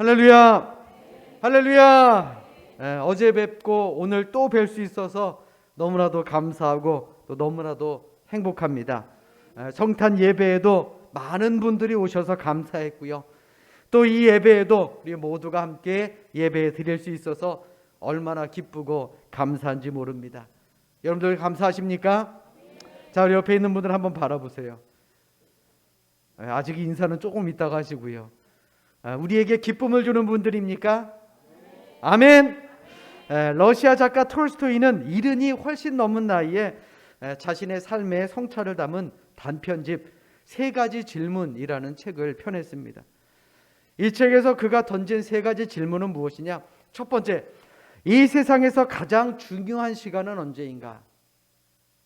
할렐루야. 할렐루야. 예, 어제 뵙고 오늘 또 뵐 수 있어서 너무나도 감사하고 또 너무나도 행복합니다. 예, 성탄 예배에도 많은 분들이 오셔서 감사했고요. 또 이 예배에도 우리 모두가 함께 예배 드릴 수 있어서 얼마나 기쁘고 감사한지 모릅니다. 여러분들 감사하십니까? 자, 우리 옆에 있는 분들 한번 바라보세요. 예, 아직 인사는 조금 있다가 하시고요. 아, 우리에게 기쁨을 주는 분들입니까? 아멘. 에, 러시아 작가 톨스토이는 이른이 훨씬 넘은 나이에 에, 자신의 삶의 성찰을 담은 단편집 세 가지 질문이라는 책을 펴냈습니다. 이 책에서 그가 던진 세 가지 질문은 무엇이냐? 첫 번째, 이 세상에서 가장 중요한 시간은 언제인가?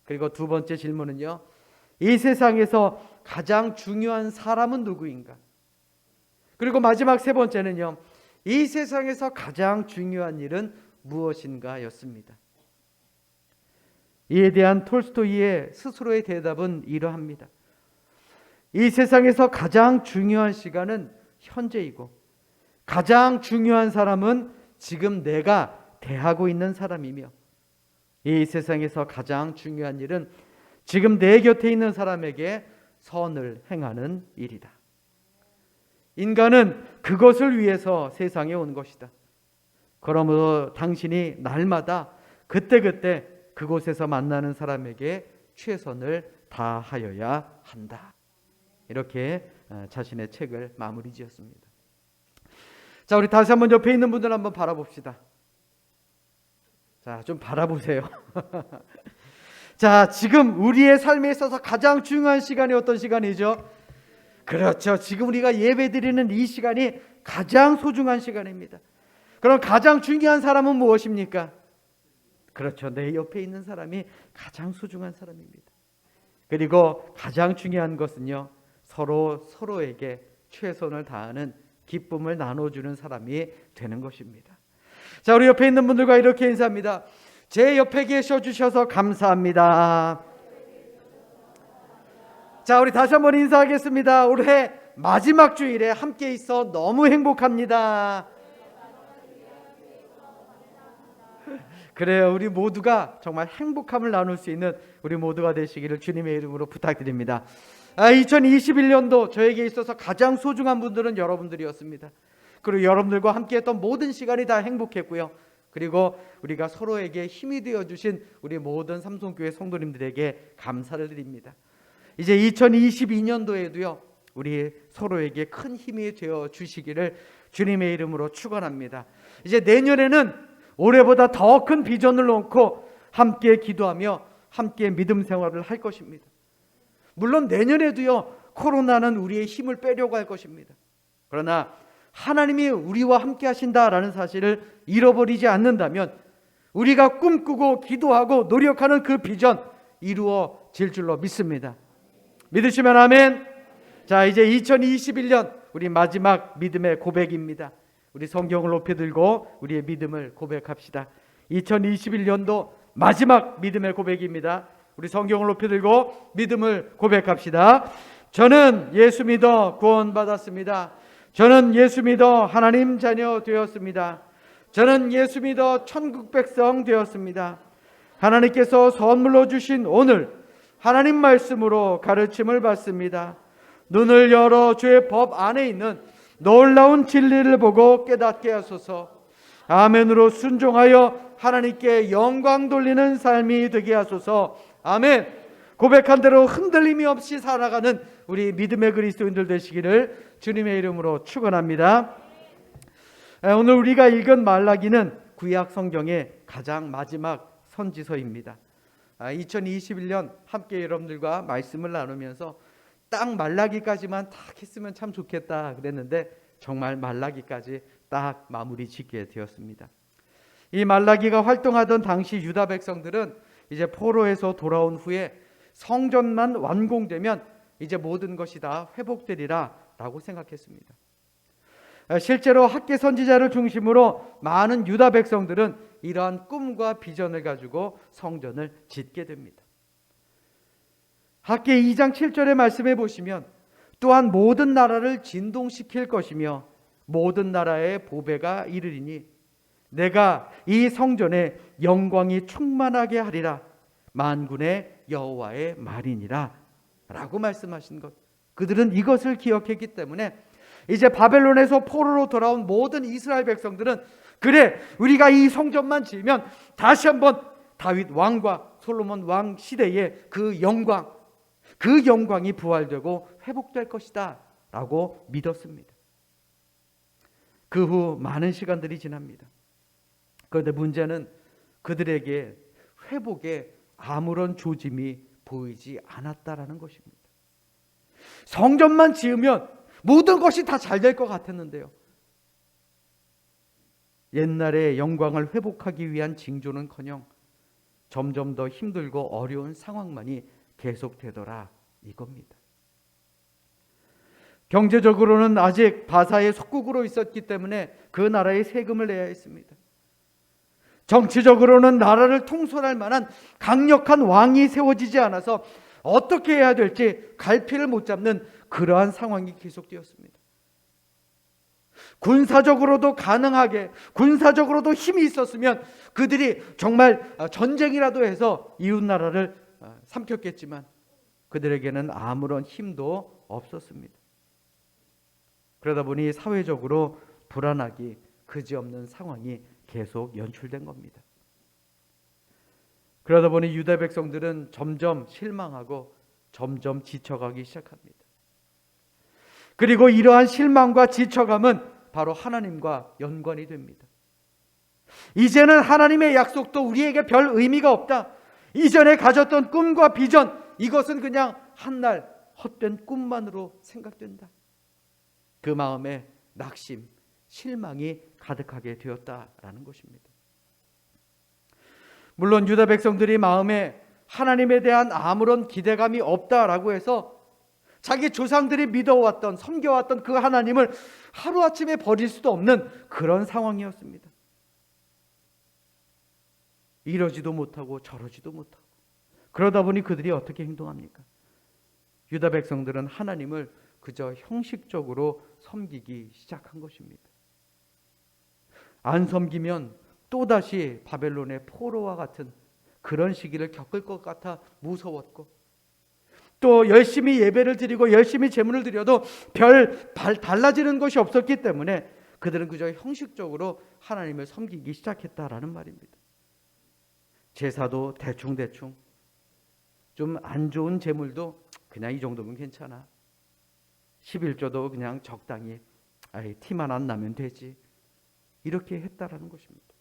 그리고 두 번째 질문은요, 이 세상에서 가장 중요한 사람은 누구인가? 그리고 마지막 세 번째는요. 이 세상에서 가장 중요한 일은 무엇인가였습니다. 이에 대한 톨스토이의 스스로의 대답은 이러합니다. 이 세상에서 가장 중요한 시간은 현재이고 가장 중요한 사람은 지금 내가 대하고 있는 사람이며 이 세상에서 가장 중요한 일은 지금 내 곁에 있는 사람에게 선을 행하는 일이다. 인간은 그것을 위해서 세상에 온 것이다. 그러므로 당신이 날마다 그때그때 그곳에서 만나는 사람에게 최선을 다하여야 한다. 이렇게 어, 자신의 책을 마무리 지었습니다. 자, 우리 다시 한번 옆에 있는 분들 한번 바라봅시다. 자, 좀 바라보세요. 자, 지금 우리의 삶에 있어서 가장 중요한 시간이 어떤 시간이죠? 그렇죠. 지금 우리가 예배 드리는 이 시간이 가장 소중한 시간입니다. 그럼 가장 중요한 사람은 무엇입니까? 그렇죠. 내 옆에 있는 사람이 가장 소중한 사람입니다. 그리고 가장 중요한 것은요. 서로 서로에게 최선을 다하는 기쁨을 나눠주는 사람이 되는 것입니다. 자, 우리 옆에 있는 분들과 이렇게 인사합니다. 제 옆에 계셔 주셔서 감사합니다. 자, 우리 다시 한번 인사하겠습니다. 올해 마지막 주일에 함께 있어 너무 행복합니다. 그래요. 우리 모두가 정말 행복함을 나눌 수 있는 우리 모두가 되시기를 주님의 이름으로 부탁드립니다. 아, 2021년도 저에게 있어서 가장 소중한 분들은 여러분들이었습니다. 그리고 여러분들과 함께했던 모든 시간이 다 행복했고요. 그리고 우리가 서로에게 힘이 되어 주신 우리 모든 삼성교회 성도님들에게 감사를 드립니다. 이제 2022년도에도요. 우리 서로에게 큰 힘이 되어 주시기를 주님의 이름으로 축원합니다. 이제 내년에는 올해보다 더 큰 비전을 놓고 함께 기도하며 함께 믿음 생활을 할 것입니다. 물론 내년에도요. 코로나는 우리의 힘을 빼려고 할 것입니다. 그러나 하나님이 우리와 함께 하신다라는 사실을 잃어버리지 않는다면 우리가 꿈꾸고 기도하고 노력하는 그 비전 이루어질 줄로 믿습니다. 믿으시면 아멘. 자, 이제 2021년 우리 마지막 믿음의 고백입니다. 우리 성경을 높이 들고 우리의 믿음을 고백합시다. 2021년도 마지막 믿음의 고백입니다. 우리 성경을 높이 들고 믿음을 고백합시다. 저는 예수 믿어 구원받았습니다. 저는 예수 믿어 하나님 자녀 되었습니다. 저는 예수 믿어 천국 백성 되었습니다. 하나님께서 선물로 주신 오늘 하나님 말씀으로 가르침을 받습니다. 눈을 열어 주의 법 안에 있는 놀라운 진리를 보고 깨닫게 하소서. 아멘으로 순종하여 하나님께 영광 돌리는 삶이 되게 하소서. 아멘. 고백한 대로 흔들림이 없이 살아가는 우리 믿음의 그리스도인들 되시기를 주님의 이름으로 축원합니다. 오늘 우리가 읽은 말라기는 구약 성경의 가장 마지막 선지서입니다. 2021년 함께 여러분들과 말씀을 나누면서 딱 말라기까지만 딱 했으면 참 좋겠다 그랬는데 정말 말라기까지 딱 마무리 짓게 되었습니다. 이 말라기가 활동하던 당시 유다 백성들은 이제 포로에서 돌아온 후에 성전만 완공되면 이제 모든 것이 다 회복되리라라고 생각했습니다. 실제로 학계 선지자를 중심으로 많은 유다 백성들은 이러한 꿈과 비전을 가지고 성전을 짓게 됩니다. 학계 2장 7절의 말씀해 보시면 또한 모든 나라를 진동시킬 것이며 모든 나라의 보배가 이르리니 내가 이 성전에 영광이 충만하게 하리라. 만군의 여호와의 말이니라. 라고 말씀하신 것. 그들은 이것을 기억했기 때문에 이제 바벨론에서 포로로 돌아온 모든 이스라엘 백성들은 그래 우리가 이 성전만 지으면 다시 한번 다윗 왕과 솔로몬 왕 시대의 그 영광 그 영광이 부활되고 회복될 것이다 라고 믿었습니다. 그 후 많은 시간들이 지납니다. 그런데 문제는 그들에게 회복에 아무런 조짐이 보이지 않았다라는 것입니다. 성전만 지으면 모든 것이 다 잘 될 것 같았는데요. 옛날의 영광을 회복하기 위한 징조는커녕 점점 더 힘들고 어려운 상황만이 계속되더라 이겁니다. 경제적으로는 아직 바사의 속국으로 있었기 때문에 그 나라에 세금을 내야 했습니다. 정치적으로는 나라를 통솔할 만한 강력한 왕이 세워지지 않아서 어떻게 해야 될지 갈피를 못 잡는 그러한 상황이 계속되었습니다. 군사적으로도 가능하게 군사적으로도 힘이 있었으면 그들이 정말 전쟁이라도 해서 이웃 나라를 삼켰겠지만 그들에게는 아무런 힘도 없었습니다. 그러다 보니 사회적으로 불안하기 그지없는 상황이 계속 연출된 겁니다. 그러다 보니 유다 백성들은 점점 실망하고 점점 지쳐가기 시작합니다. 그리고 이러한 실망과 지쳐감은 바로 하나님과 연관이 됩니다. 이제는 하나님의 약속도 우리에게 별 의미가 없다. 이전에 가졌던 꿈과 비전, 이것은 그냥 한날 헛된 꿈만으로 생각된다. 그 마음에 낙심, 실망이 가득하게 되었다라는 것입니다. 물론 유다 백성들이 마음에 하나님에 대한 아무런 기대감이 없다라고 해서 자기 조상들이 믿어왔던 섬겨왔던 그 하나님을 하루아침에 버릴 수도 없는 그런 상황이었습니다. 이러지도 못하고 저러지도 못하고 그러다 보니 그들이 어떻게 행동합니까? 유다 백성들은 하나님을 그저 형식적으로 섬기기 시작한 것입니다. 안 섬기면 또다시 바벨론의 포로와 같은 그런 시기를 겪을 것 같아 무서웠고 또 열심히 예배를 드리고 열심히 제물을 드려도 별 달라지는 것이 없었기 때문에 그들은 그저 형식적으로 하나님을 섬기기 시작했다라는 말입니다. 제사도 대충대충 좀 안 좋은 제물도 그냥 이 정도면 괜찮아. 11조도 그냥 적당히 아이 티만 안 나면 되지. 이렇게 했다라는 것입니다.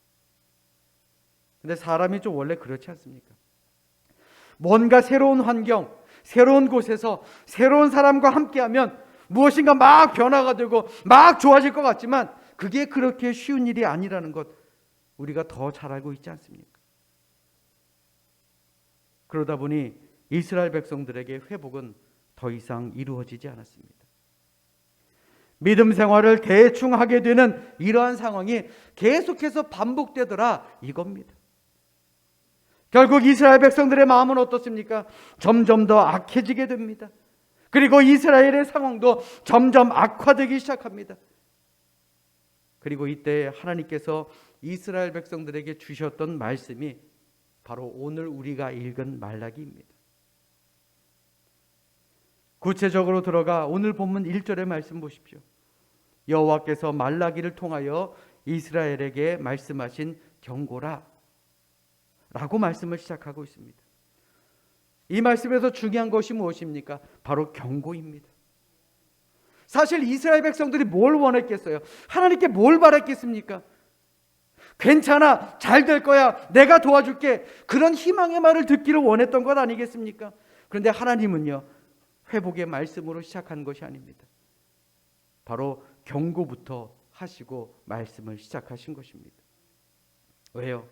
근데 사람이 좀 원래 그렇지 않습니까? 뭔가 새로운 환경, 새로운 곳에서 새로운 사람과 함께하면 무엇인가 막 변화가 되고 막 좋아질 것 같지만 그게 그렇게 쉬운 일이 아니라는 것 우리가 더 잘 알고 있지 않습니까? 그러다 보니 이스라엘 백성들에게 회복은 더 이상 이루어지지 않았습니다. 믿음 생활을 대충 하게 되는 이러한 상황이 계속해서 반복되더라 이겁니다. 결국 이스라엘 백성들의 마음은 어떻습니까? 점점 더 악해지게 됩니다. 그리고 이스라엘의 상황도 점점 악화되기 시작합니다. 그리고 이때 하나님께서 이스라엘 백성들에게 주셨던 말씀이 바로 오늘 우리가 읽은 말라기입니다. 구체적으로 들어가 오늘 본문 1절의 말씀 보십시오. 여호와께서 말라기를 통하여 이스라엘에게 말씀하신 경고라 라고 말씀을 시작하고 있습니다. 이 말씀에서 중요한 것이 무엇입니까? 바로 경고입니다. 사실 이스라엘 백성들이 뭘 원했겠어요? 하나님께 뭘 바랬겠습니까? 괜찮아, 잘 될 거야, 내가 도와줄게. 그런 희망의 말을 듣기를 원했던 것 아니겠습니까? 그런데 하나님은요, 회복의 말씀으로 시작한 것이 아닙니다. 바로 경고부터 하시고 말씀을 시작하신 것입니다. 왜요?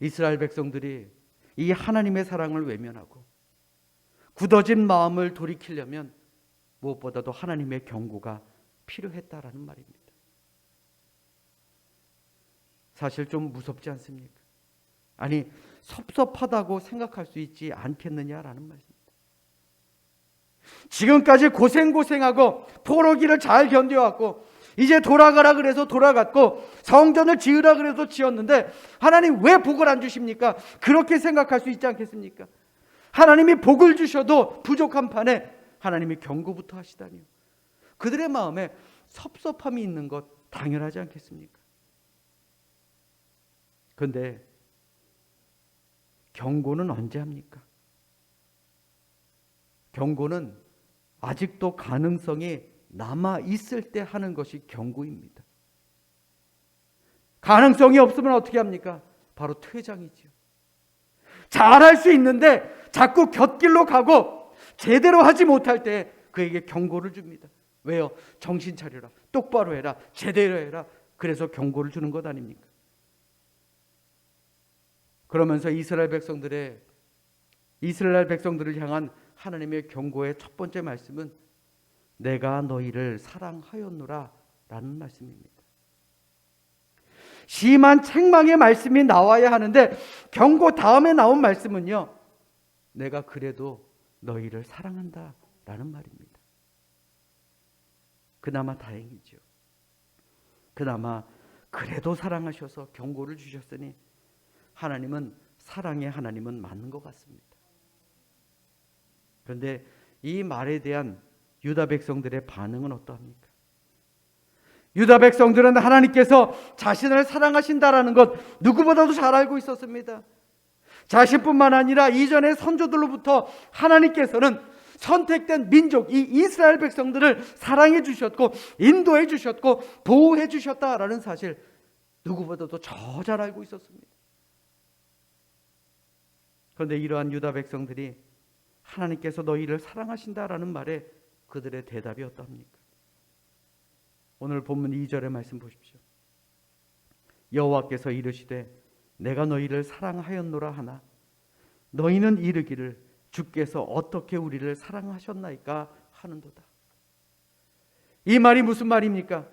이스라엘 백성들이 이 하나님의 사랑을 외면하고 굳어진 마음을 돌이키려면 무엇보다도 하나님의 경고가 필요했다라는 말입니다. 사실 좀 무섭지 않습니까? 아니 섭섭하다고 생각할 수 있지 않겠느냐라는 말입니다. 지금까지 고생고생하고 포로기를 잘 견뎌왔고 이제 돌아가라 그래서 돌아갔고 성전을 지으라 그래서 지었는데 하나님 왜 복을 안 주십니까? 그렇게 생각할 수 있지 않겠습니까? 하나님이 복을 주셔도 부족한 판에 하나님이 경고부터 하시다니요. 그들의 마음에 섭섭함이 있는 것 당연하지 않겠습니까? 근데 경고는 언제 합니까? 경고는 아직도 가능성이 남아 있을 때 하는 것이 경고입니다. 가능성이 없으면 어떻게 합니까? 바로 퇴장이지요. 잘할 수 있는데 자꾸 곁길로 가고 제대로 하지 못할 때 그에게 경고를 줍니다. 왜요? 정신 차려라. 똑바로 해라. 제대로 해라. 그래서 경고를 주는 것 아닙니까? 그러면서 이스라엘 백성들의 이스라엘 백성들을 향한 하나님의 경고의 첫 번째 말씀은 내가 너희를 사랑하였노라 라는 말씀입니다. 심한 책망의 말씀이 나와야 하는데 경고 다음에 나온 말씀은요. 내가 그래도 너희를 사랑한다 라는 말입니다. 그나마 다행이죠. 그나마 그래도 사랑하셔서 경고를 주셨으니 하나님은 사랑의 하나님은 맞는 것 같습니다. 그런데 이 말에 대한 유다 백성들의 반응은 어떠합니까? 유다 백성들은 하나님께서 자신을 사랑하신다라는 것 누구보다도 잘 알고 있었습니다. 자신뿐만 아니라 이전의 선조들로부터 하나님께서는 선택된 민족 이 이스라엘 백성들을 사랑해 주셨고 인도해 주셨고 보호해 주셨다라는 사실 누구보다도 저 잘 알고 있었습니다. 그런데 이러한 유다 백성들이 하나님께서 너희를 사랑하신다라는 말에 그들의 대답이 어떠합니까? 오늘 본문 2절의 말씀 보십시오. 여호와께서 이르시되 내가 너희를 사랑하였노라 하나 너희는 이르기를 주께서 어떻게 우리를 사랑하셨나이까 하는도다. 이 말이 무슨 말입니까?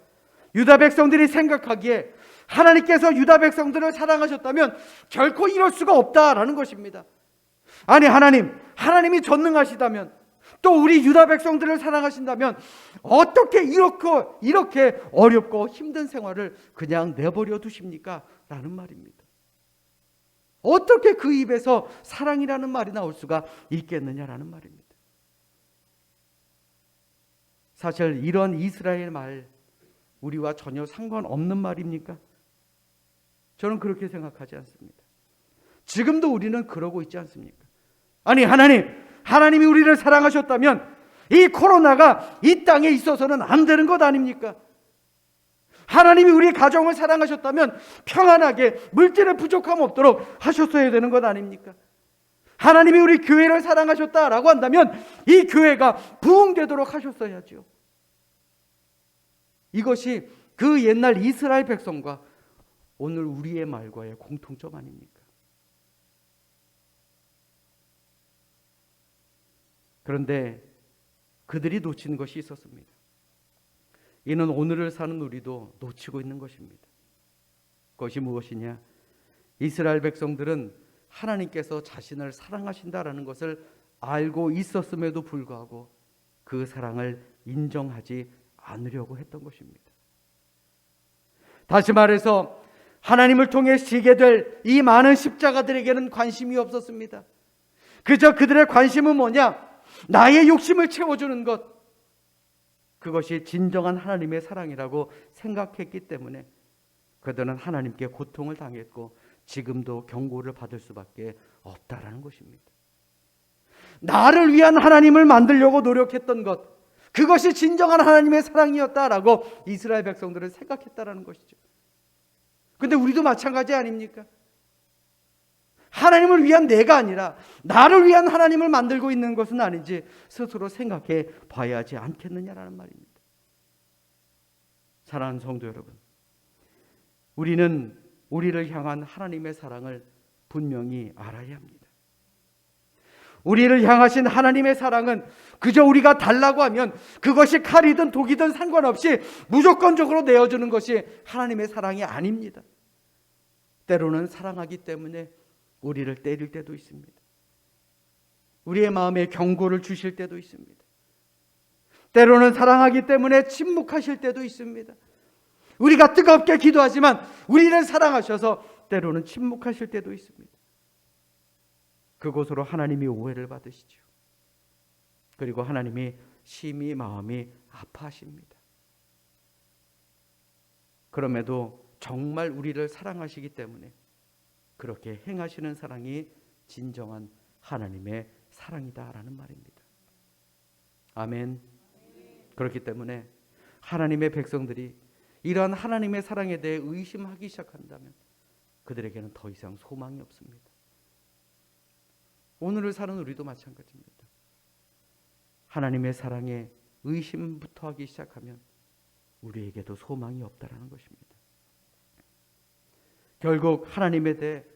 유다 백성들이 생각하기에 하나님께서 유다 백성들을 사랑하셨다면 결코 이럴 수가 없다라는 것입니다. 아니 하나님, 하나님이 전능하시다면 또 우리 유다 백성들을 사랑하신다면 어떻게 이렇게 이렇게 어렵고 힘든 생활을 그냥 내버려 두십니까? 라는 말입니다. 어떻게 그 입에서 사랑이라는 말이 나올 수가 있겠느냐라는 말입니다. 사실 이런 이스라엘 말 우리와 전혀 상관없는 말입니까? 저는 그렇게 생각하지 않습니다. 지금도 우리는 그러고 있지 않습니까? 아니 하나님, 하나님이 우리를 사랑하셨다면 이 코로나가 이 땅에 있어서는 안 되는 것 아닙니까? 하나님이 우리 가정을 사랑하셨다면 평안하게 물질의 부족함 없도록 하셨어야 되는 것 아닙니까? 하나님이 우리 교회를 사랑하셨다라고 한다면 이 교회가 부흥되도록 하셨어야죠. 이것이 그 옛날 이스라엘 백성과 오늘 우리의 말과의 공통점 아닙니까? 그런데 그들이 놓친 것이 있었습니다. 이는 오늘을 사는 우리도 놓치고 있는 것입니다. 그것이 무엇이냐? 이스라엘 백성들은 하나님께서 자신을 사랑하신다라는 것을 알고 있었음에도 불구하고 그 사랑을 인정하지 않으려고 했던 것입니다. 다시 말해서 하나님을 통해 지게 될 이 많은 십자가들에게는 관심이 없었습니다. 그저 그들의 관심은 뭐냐? 나의 욕심을 채워주는 것. 그것이 진정한 하나님의 사랑이라고 생각했기 때문에 그들은 하나님께 고통을 당했고 지금도 경고를 받을 수밖에 없다라는 것입니다. 나를 위한 하나님을 만들려고 노력했던 것. 그것이 진정한 하나님의 사랑이었다라고 이스라엘 백성들은 생각했다라는 것이죠. 근데 우리도 마찬가지 아닙니까? 하나님을 위한 내가 아니라 나를 위한 하나님을 만들고 있는 것은 아닌지 스스로 생각해 봐야 하지 않겠느냐라는 말입니다. 사랑하는 성도 여러분, 우리는 우리를 향한 하나님의 사랑을 분명히 알아야 합니다. 우리를 향하신 하나님의 사랑은 그저 우리가 달라고 하면 그것이 칼이든 독이든 상관없이 무조건적으로 내어주는 것이 하나님의 사랑이 아닙니다. 때로는 사랑하기 때문에 우리를 때릴 때도 있습니다. 우리의 마음에 경고를 주실 때도 있습니다. 때로는 사랑하기 때문에 침묵하실 때도 있습니다. 우리가 뜨겁게 기도하지만 우리를 사랑하셔서 때로는 침묵하실 때도 있습니다. 그곳으로 하나님이 오해를 받으시죠. 그리고 하나님이 심히 마음이 아파하십니다. 그럼에도 정말 우리를 사랑하시기 때문에 그렇게 행하시는 사랑이 진정한 하나님의 사랑이다라는 말입니다. 아멘. 그렇기 때문에 하나님의 백성들이 이러한 하나님의 사랑에 대해 의심하기 시작한다면 그들에게는 더 이상 소망이 없습니다. 오늘을 사는 우리도 마찬가지입니다. 하나님의 사랑에 의심부터 하기 시작하면 우리에게도 소망이 없다라는 것입니다. 결국 하나님에 대해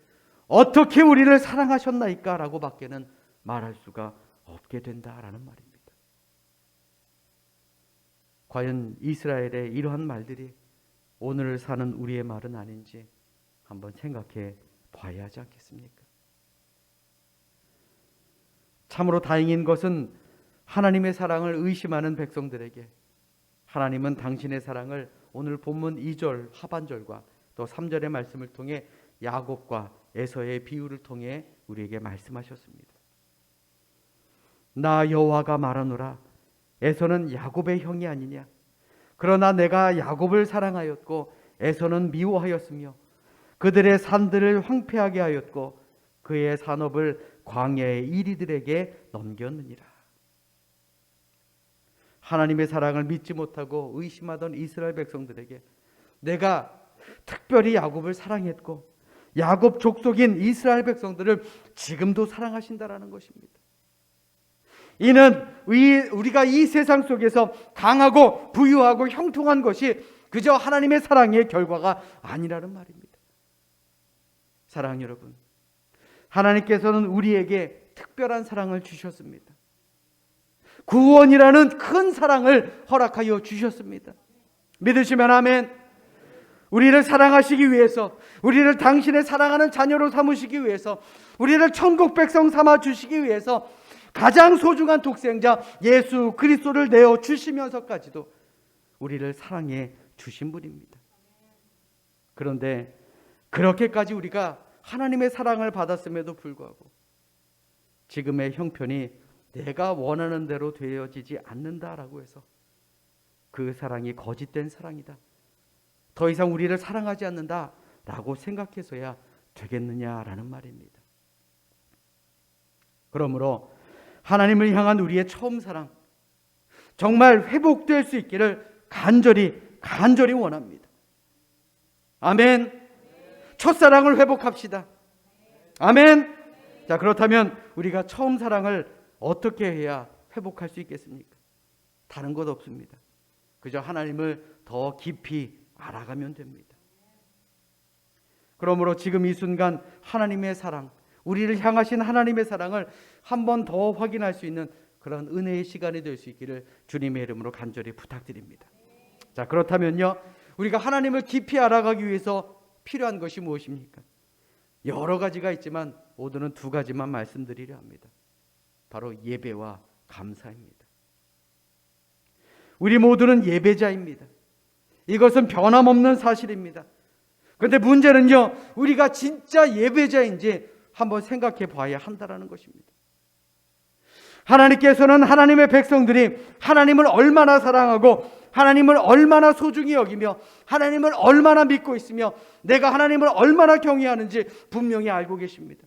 어떻게 우리를 사랑하셨나이까라고 밖에는 말할 수가 없게 된다라는 말입니다. 과연 이스라엘의 이러한 말들이 오늘을 사는 우리의 말은 아닌지 한번 생각해 봐야 하지 않겠습니까? 참으로 다행인 것은 하나님의 사랑을 의심하는 백성들에게 하나님은 당신의 사랑을 오늘 본문 2절 하반절과 또 3절의 말씀을 통해 야곱과 에서의 비유를 통해 우리에게 말씀하셨습니다. 나 여호와가 말하노라 에서는 야곱의 형이 아니냐 그러나 내가 야곱을 사랑하였고 에서는 미워하였으며 그들의 산들을 황폐하게 하였고 그의 산업을 광야의 이리들에게 넘겼느니라. 하나님의 사랑을 믿지 못하고 의심하던 이스라엘 백성들에게 내가 특별히 야곱을 사랑했고 야곱 족속인 이스라엘 백성들을 지금도 사랑하신다라는 것입니다. 이는 우리가 이 세상 속에서 강하고 부유하고 형통한 것이 그저 하나님의 사랑의 결과가 아니라는 말입니다. 사랑 여러분, 하나님께서는 우리에게 특별한 사랑을 주셨습니다. 구원이라는 큰 사랑을 허락하여 주셨습니다. 믿으시면 아멘. 우리를 사랑하시기 위해서, 우리를 당신의 사랑하는 자녀로 삼으시기 위해서, 우리를 천국 백성 삼아 주시기 위해서 가장 소중한 독생자 예수 그리스도를 내어 주시면서까지도 우리를 사랑해 주신 분입니다. 그런데 그렇게까지 우리가 하나님의 사랑을 받았음에도 불구하고 지금의 형편이 내가 원하는 대로 되어지지 않는다라고 해서 그 사랑이 거짓된 사랑이다. 더 이상 우리를 사랑하지 않는다라고 생각해서야 되겠느냐라는 말입니다. 그러므로 하나님을 향한 우리의 처음 사랑 정말 회복될 수 있기를 간절히 간절히 원합니다. 아멘. 첫사랑을 회복합시다. 아멘. 자, 그렇다면 우리가 처음 사랑을 어떻게 해야 회복할 수 있겠습니까? 다른 것 없습니다. 그저 하나님을 더 깊이 알아가면 됩니다. 그러므로 지금 이 순간 하나님의 사랑, 우리를 향하신 하나님의 사랑을 한 번 더 확인할 수 있는 그런 은혜의 시간이 될 수 있기를 주님의 이름으로 간절히 부탁드립니다. 자, 그렇다면요. 우리가 하나님을 깊이 알아가기 위해서 필요한 것이 무엇입니까? 여러 가지가 있지만 오늘은 두 가지만 말씀드리려 합니다. 바로 예배와 감사입니다. 우리 모두는 예배자입니다. 이것은 변함없는 사실입니다. 그런데 문제는요, 우리가 진짜 예배자인지 한번 생각해 봐야 한다라는 것입니다. 하나님께서는 하나님의 백성들이 하나님을 얼마나 사랑하고 하나님을 얼마나 소중히 여기며 하나님을 얼마나 믿고 있으며 내가 하나님을 얼마나 경외하는지 분명히 알고 계십니다.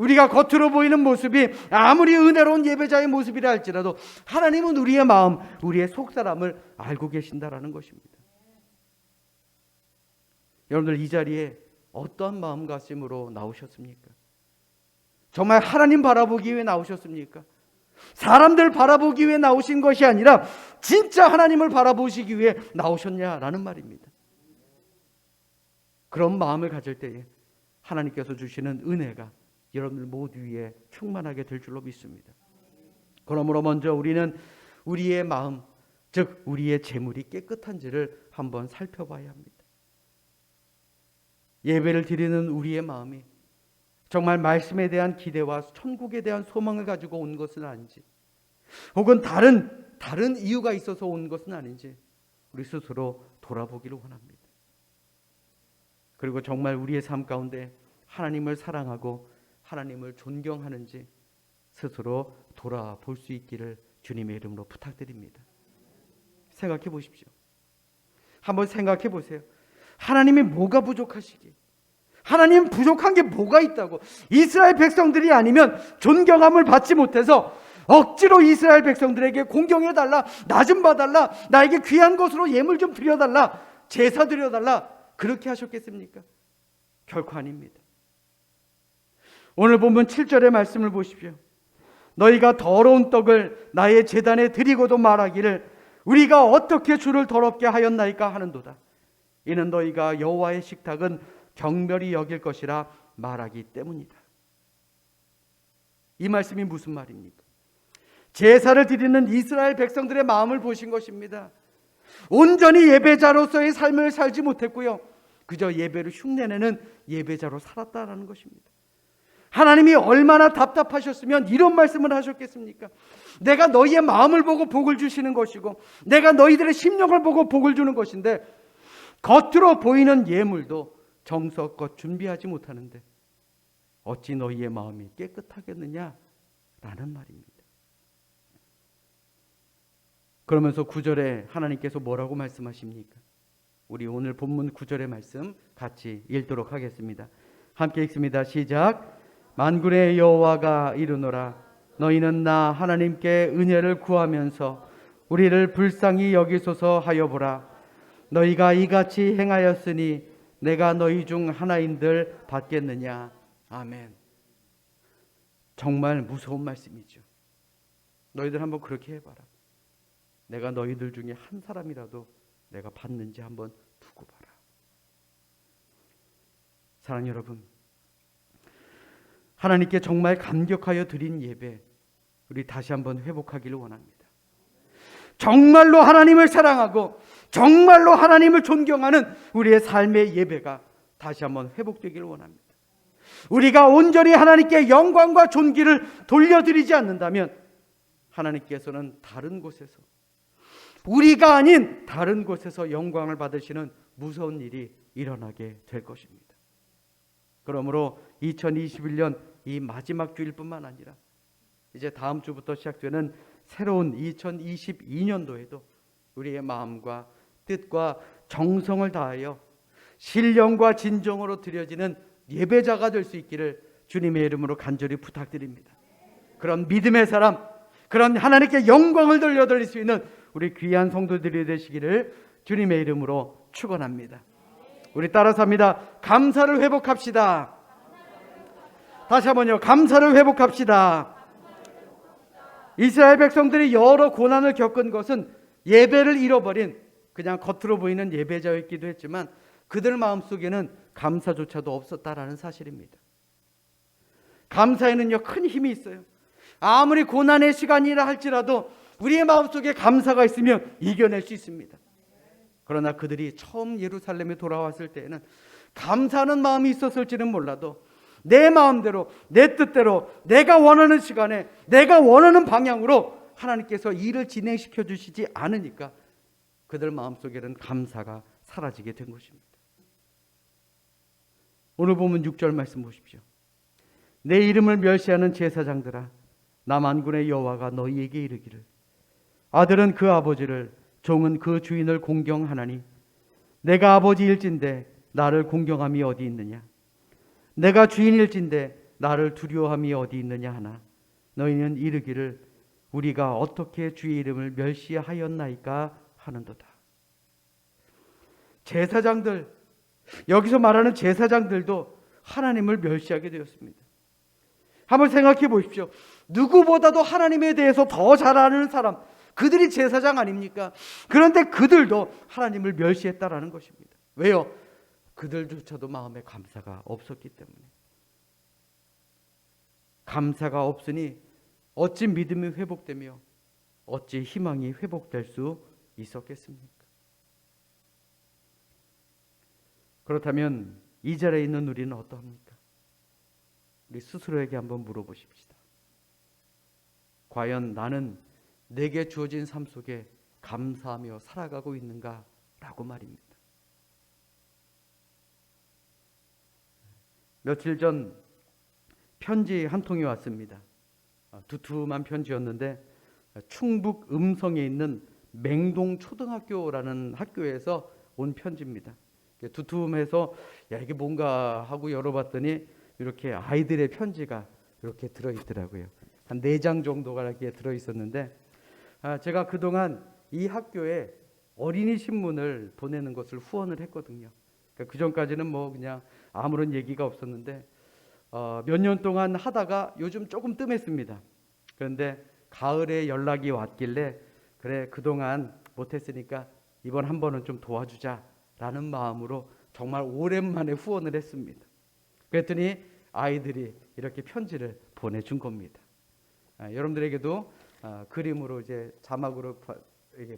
우리가 겉으로 보이는 모습이 아무리 은혜로운 예배자의 모습이라 할지라도 하나님은 우리의 마음, 우리의 속사람을 알고 계신다라는 것입니다. 여러분들 이 자리에 어떠한 마음가짐으로 나오셨습니까? 정말 하나님 바라보기 위해 나오셨습니까? 사람들 바라보기 위해 나오신 것이 아니라 진짜 하나님을 바라보시기 위해 나오셨냐라는 말입니다. 그런 마음을 가질 때에 하나님께서 주시는 은혜가 여러분들 모두 위에 충만하게 될 줄로 믿습니다. 그러므로 먼저 우리는 우리의 마음, 즉 우리의 재물이 깨끗한지를 한번 살펴봐야 합니다. 예배를 드리는 우리의 마음이 정말 말씀에 대한 기대와 천국에 대한 소망을 가지고 온 것은 아닌지, 혹은 다른 다른 이유가 있어서 온 것은 아닌지 우리 스스로 돌아보기를 원합니다. 그리고 정말 우리의 삶 가운데 하나님을 사랑하고 하나님을 존경하는지 스스로 돌아볼 수 있기를 주님의 이름으로 부탁드립니다. 생각해 보십시오. 한번 생각해 보세요. 하나님이 뭐가 부족하시기? 하나님 부족한 게 뭐가 있다고? 이스라엘 백성들이 아니면 존경함을 받지 못해서 억지로 이스라엘 백성들에게 공경해 달라, 나좀 봐달라, 나에게 귀한 것으로 예물 좀 드려달라, 제사 드려달라 그렇게 하셨겠습니까? 결코 아닙니다. 오늘 본문 7절의 말씀을 보십시오. 너희가 더러운 떡을 나의 제단에 드리고도 말하기를 우리가 어떻게 주를 더럽게 하였나이까 하는도다. 이는 너희가 여호와의 식탁은 경멸이 여길 것이라 말하기 때문이다. 이 말씀이 무슨 말입니까? 제사를 드리는 이스라엘 백성들의 마음을 보신 것입니다. 온전히 예배자로서의 삶을 살지 못했고요. 그저 예배를 흉내내는 예배자로 살았다라는 것입니다. 하나님이 얼마나 답답하셨으면 이런 말씀을 하셨겠습니까? 내가 너희의 마음을 보고 복을 주시는 것이고 내가 너희들의 심령을 보고 복을 주는 것인데 겉으로 보이는 예물도 정성껏 준비하지 못하는데 어찌 너희의 마음이 깨끗하겠느냐라는 말입니다. 그러면서 구절에 하나님께서 뭐라고 말씀하십니까? 우리 오늘 본문 구절의 말씀 같이 읽도록 하겠습니다. 함께 읽습니다. 시작. 만군의 여호와가 이르노라. 너희는 나 하나님께 은혜를 구하면서 우리를 불쌍히 여기소서 하여 보라. 너희가 이같이 행하였으니 내가 너희 중 하나인들 받겠느냐? 아멘. 정말 무서운 말씀이죠. 너희들 한번 그렇게 해봐라. 내가 너희들 중에 한 사람이라도 내가 받는지 한번 두고 봐라. 사랑하는 여러분 하나님께 정말 감격하여 드린 예배 우리 다시 한번 회복하기를 원합니다. 정말로 하나님을 사랑하고 정말로 하나님을 존경하는 우리의 삶의 예배가 다시 한번 회복되기를 원합니다. 우리가 온전히 하나님께 영광과 존귀를 돌려드리지 않는다면 하나님께서는 다른 곳에서 우리가 아닌 다른 곳에서 영광을 받으시는 무서운 일이 일어나게 될 것입니다. 그러므로 2021년 이 마지막 주일뿐만 아니라 이제 다음 주부터 시작되는 새로운 2022년도에도 우리의 마음과 뜻과 정성을 다하여 신령과 진정으로 드려지는 예배자가 될 수 있기를 주님의 이름으로 간절히 부탁드립니다. 그런 믿음의 사람, 그런 하나님께 영광을 돌려드릴 수 있는 우리 귀한 성도들이 되시기를 주님의 이름으로 축원합니다. 우리 따라서 합니다. 감사를 회복합시다. 다시 한번요. 감사를 회복합시다. 이스라엘 백성들이 여러 고난을 겪은 것은 예배를 잃어버린 그냥 겉으로 보이는 예배자였기도 했지만 그들 마음속에는 감사조차도 없었다라는 사실입니다. 감사에는요 큰 힘이 있어요. 아무리 고난의 시간이라 할지라도 우리의 마음속에 감사가 있으면 이겨낼 수 있습니다. 그러나 그들이 처음 예루살렘에 돌아왔을 때에는 감사하는 마음이 있었을지는 몰라도 내 마음대로 내 뜻대로 내가 원하는 시간에 내가 원하는 방향으로 하나님께서 일을 진행시켜 주시지 않으니까 그들 마음속에는 감사가 사라지게 된 것입니다. 오늘 보면 6절 말씀 보십시오. 내 이름을 멸시하는 제사장들아 나 만군의 여호와가 너희에게 이르기를 아들은 그 아버지를 종은 그 주인을 공경하나니 내가 아버지일진데 나를 공경함이 어디 있느냐 내가 주인일진데 나를 두려워함이 어디 있느냐 하나 너희는 이르기를 우리가 어떻게 주의 이름을 멸시하였나이까 하는도다. 제사장들 여기서 말하는 제사장들도 하나님을 멸시하게 되었습니다. 한번 생각해 보십시오. 누구보다도 하나님에 대해서 더 잘 아는 사람, 그들이 제사장 아닙니까? 그런데 그들도 하나님을 멸시했다라는 것입니다. 왜요? 그들조차도 마음에 감사가 없었기 때문에. 감사가 없으니 어찌 믿음이 회복되며 어찌 희망이 회복될 수 있었겠습니까? 그렇다면 이 자리에 있는 우리는 어떠합니까? 우리 스스로에게 한번 물어보십시다. 과연 나는 내게 주어진 삶 속에 감사하며 살아가고 있는가 라고 말입니다. 며칠 전 편지 한 통이 왔습니다. 아, 두툼한 편지였는데 충북 음성에 있는 맹동 초등학교라는 학교에서 온 편지입니다. 두툼해서 야 이게 뭔가 하고 열어봤더니 이렇게 아이들의 편지가 이렇게 들어 있더라고요. 한 네 장 정도가 이렇게 들어 있었는데 아, 제가 그동안 이 학교에 어린이 신문을 보내는 것을 후원을 했거든요. 그 전까지는 뭐 그냥 아무런 얘기가 없었는데 어, 몇 년 동안 하다가 요즘 조금 뜸했습니다. 그런데 가을에 연락이 왔길래 그래 그동안 못했으니까 이번 한 번은 좀 도와주자라는 마음으로 정말 오랜만에 후원을 했습니다. 그랬더니 아이들이 이렇게 편지를 보내준 겁니다. 아, 여러분들에게도 아, 그림으로 이제 자막으로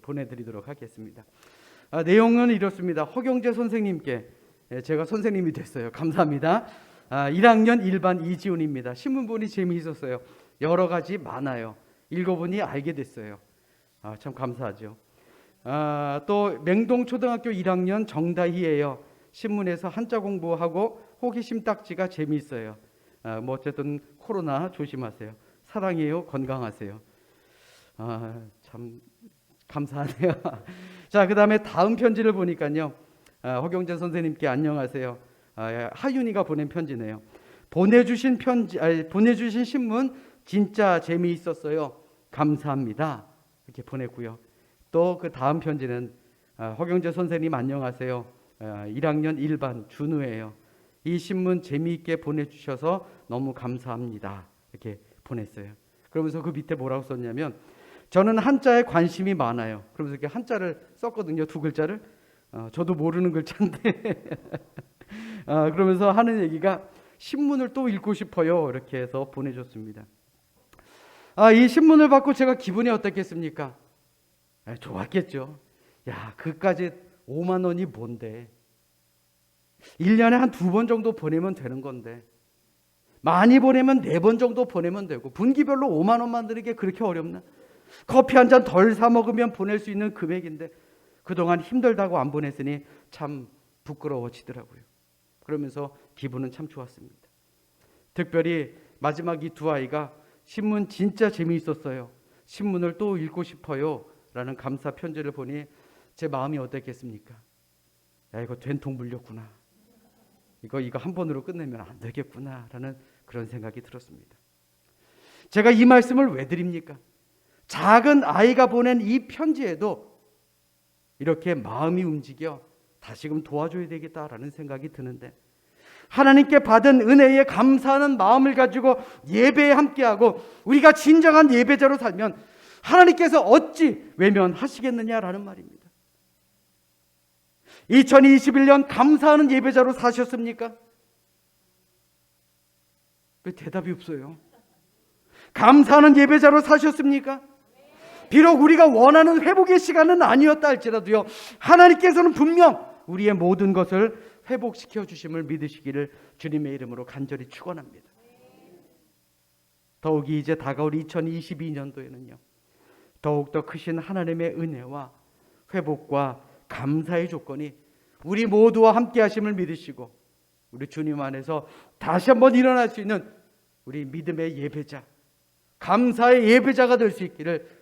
보내드리도록 하겠습니다. 아, 내용은 이렇습니다. 허경재 선생님께 예, 제가 선생님이 됐어요. 감사합니다. 아, 1학년 1반 이지훈입니다. 신문 보니 재미있었어요. 여러 가지 많아요. 읽어보니 알게 됐어요. 아, 참 감사하죠. 아, 또 맹동 초등학교 1학년 정다희예요. 신문에서 한자 공부하고 호기심 딱지가 재미있어요. 아, 뭐 어쨌든 코로나 조심하세요. 사랑해요. 건강하세요. 아, 참 감사하네요. 자, 그다음에 다음 편지를 보니까요. 아, 허경재 선생님께 안녕하세요. 아, 예, 하윤이가 보낸 편지네요. 보내주신 편지, 아니, 보내주신 신문 진짜 재미있었어요. 감사합니다. 이렇게 보냈고요. 또 그 다음 편지는 아, 허경재 선생님 안녕하세요. 아, 1학년 1반 준우예요. 이 신문 재미있게 보내주셔서 너무 감사합니다. 이렇게 보냈어요. 그러면서 그 밑에 뭐라고 썼냐면 저는 한자에 관심이 많아요. 그러면서 이렇게 한자를 썼거든요. 두 글자를. 어, 저도 모르는 글자인데 아, 그러면서 하는 얘기가 신문을 또 읽고 싶어요. 이렇게 해서 보내줬습니다. 아, 이 신문을 받고 제가 기분이 어떻겠습니까? 아, 좋았겠죠. 야, 그까지 5만 원이 뭔데? 1년에 한 두 번 정도 보내면 되는 건데. 많이 보내면 네 번 정도 보내면 되고 분기별로 5만 원 만 드는 게 그렇게 어렵나? 커피 한 잔 덜 사 먹으면 보낼 수 있는 금액인데 그동안 힘들다고 안 보냈으니 참 부끄러워지더라고요. 그러면서 기분은 참 좋았습니다. 특별히 마지막 이 두 아이가 신문 진짜 재미있었어요. 신문을 또 읽고 싶어요. 라는 감사 편지를 보니 제 마음이 어땠겠습니까? 야, 이거 된통 물렸구나. 이거 이거 한 번으로 끝내면 안 되겠구나 라는 그런 생각이 들었습니다. 제가 이 말씀을 왜 드립니까? 작은 아이가 보낸 이 편지에도 이렇게 마음이 움직여 다시금 도와줘야 되겠다라는 생각이 드는데 하나님께 받은 은혜에 감사하는 마음을 가지고 예배에 함께하고 우리가 진정한 예배자로 살면 하나님께서 어찌 외면하시겠느냐라는 말입니다. 2021년 감사하는 예배자로 사셨습니까? 왜 대답이 없어요? 감사하는 예배자로 사셨습니까? 비록 우리가 원하는 회복의 시간은 아니었다 할지라도요, 하나님께서는 분명 우리의 모든 것을 회복시켜 주심을 믿으시기를 주님의 이름으로 간절히 축원합니다. 더욱이 이제 다가올 2022년도에는요, 더욱 더 크신 하나님의 은혜와 회복과 감사의 조건이 우리 모두와 함께 하심을 믿으시고 우리 주님 안에서 다시 한번 일어날 수 있는 우리 믿음의 예배자, 감사의 예배자가 될 수 있기를